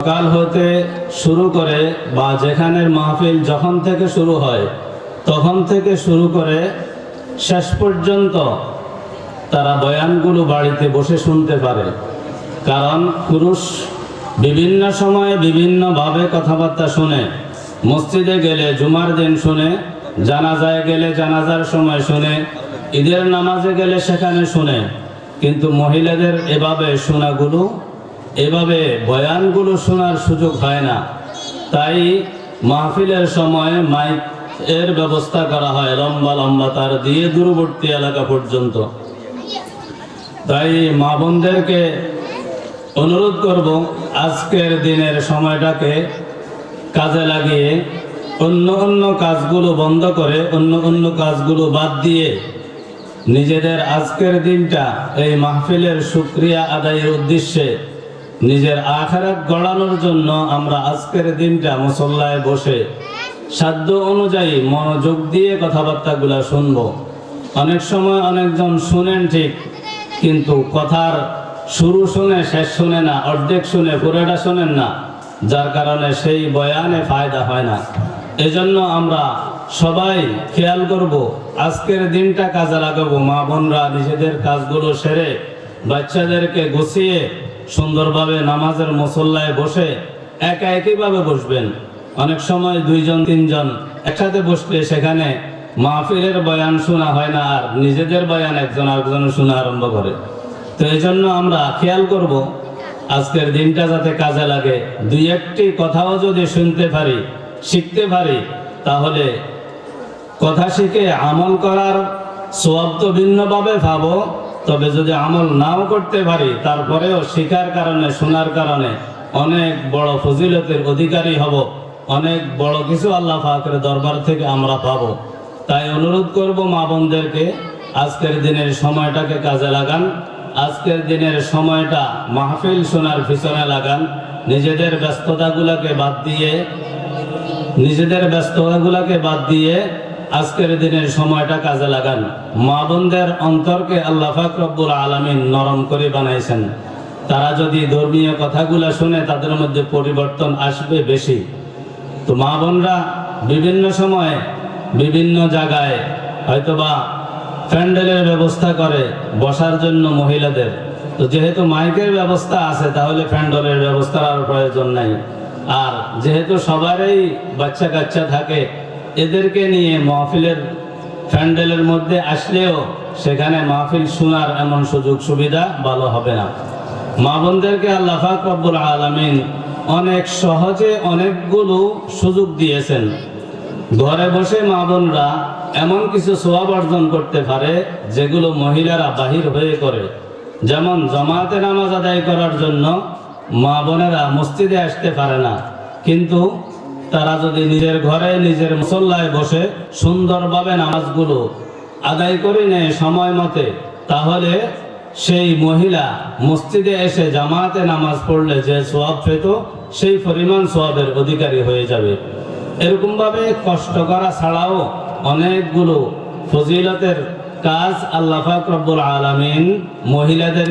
সকাল হতে শুরু করে বা যেখানের মাহফিল যখন থেকে শুরু হয়, তখন থেকে শুরু করে শেষ পর্যন্ত তারা বয়ানগুলো বাড়িতে বসে শুনতে পারে। কারণ পুরুষ বিভিন্ন সময়ে বিভিন্নভাবে কথাবার্তা শুনে। মসজিদে গেলে জুমার দিন শুনে, জানাজায় গেলে জানাজার সময় শুনে, ঈদের নামাজে গেলে সেখানে শুনে। কিন্তু মহিলাদের এভাবে শোনাগুলো এভাবে বয়ানগুলো শোনার সুযোগ হয় না। তাই মাহফিলের সময় মাইক এর ব্যবস্থা করা হয় লম্বা লম্বা তার দিয়ে দূরবর্তী এলাকা পর্যন্ত। তাই মা বোনদেরকে অনুরোধ করব আজকের দিনের সময়টাকে কাজে লাগিয়ে অন্য অন্য কাজগুলো বন্ধ করে, অন্য অন্য কাজগুলো বাদ দিয়ে নিজেদের আজকের দিনটা এই মাহফিলের সুক্রিয়া আদায়ের উদ্দেশ্যে নিজের আখারাত গড়ানোর জন্য আমরা আজকের দিনটা মুসল্লায় বসে সাধ্য অনুযায়ী মনোযোগ দিয়ে কথাবার্তাগুলো শুনব। অনেক সময় অনেকজন শুনেন ঠিক, কিন্তু কথার শুরু শুনে শেষ শুনে না, অর্ধেক শুনে পুরোটা শোনেন না, যার কারণে সেই বয়ানে ফায়দা হয় না। এজন্য আমরা সবাই খেয়াল করব, আজকের দিনটা কাজে লাগাবো। মা বোনরা নিজেদের কাজগুলো সেরে বাচ্চাদেরকে গুছিয়ে সুন্দরভাবে নামাজের মুসল্লায় বসে একা একইভাবে বসবেন। অনেক সময় দুইজন, তিনজন একসাথে বসলে সেখানে মাহফিলের বয়ান শোনা হয় না আর নিজেদের বয়ান একজন আরেকজন শোনা আরম্ভ করে। তো এই জন্য আমরা খেয়াল করব, আজকের দিনটা যাতে কাজে লাগে। দুই একটি কথাও যদি শুনতে পারি, শিখতে পারি, তাহলে কথা শিখে আমল করার সোয়াব তো ভিন্নভাবে ভাবো। তবে যদি আমল নাও করতে পারি, তারপরেও শিকার কারণে, শোনার কারণে অনেক বড় ফজিলতের অধিকারী হব, অনেক বড় কিছু আল্লাহ পাকের দরবার থেকে আমরা পাবো। তাই অনুরোধ করব মা বোনদেরকে, আজকের দিনের সময়টাকে কাজে লাগান, আজকের দিনের সময়টা মাহফিল শোনার পিছনে লাগান, নিজেদের ব্যস্ততাগুলোকে বাদ দিয়ে, নিজেদের ব্যস্ততাগুলোকে বাদ দিয়ে আজকের দিনের সময়টা কাজে লাগান। মা বোনদের অন্তরকে আল্লাহ ফাকরবুল আলমিন নরম করে বানাইছেন। তারা যদি ধর্মীয় কথাগুলো শুনে, তাদের মধ্যে পরিবর্তন আসবে বেশি। তো মা বোনরা বিভিন্ন সময়ে বিভিন্ন জায়গায় হয়তোবা প্যান্ডেলের ব্যবস্থা করে বসার জন্য মহিলাদের। তো যেহেতু মাইকের ব্যবস্থা আছে, তাহলে প্যান্ডেলের ব্যবস্থার আর প্রয়োজন নাই। আর যেহেতু সবারই বাচ্চা কাচ্চা থাকে এদেরকে নিয়ে মাহফিলের প্যান্ডেলের মধ্যে আসলেও সেখানে মাহফিল শোনার এমন সুযোগ সুবিধা ভালো হবে না। মা বোনদেরকে আল্লাহ পাক রব্বুল আলামিন অনেক সহজে অনেকগুলো সুযোগ দিয়েছেন। ঘরে বসে মা বোনরা এমন কিছু সোয়াব অর্জন করতে পারে যেগুলো মহিলারা বাহির হয়ে করে। যেমন জমাতে নামাজ আদায় করার জন্য মা বোনেরা মসজিদে আসতে পারে না, কিন্তু তারা যদি নিজের ঘরে নিজের মুসল্লায় বসে সুন্দরভাবে নামাজগুলো আদায় করে নেয় সময় মতে, তাহলে সেই মহিলা মসজিদে এসে জামাতে নামাজ পড়লে যে সোয়াব পেত, সেই পরিমাণ সোয়াবের অধিকারী হয়ে যাবে। এরকমভাবে কষ্ট করা ছাড়াও অনেকগুলো ফজিলতের কাজ আল্লাহ ফাকরবুল আলমিন মহিলাদের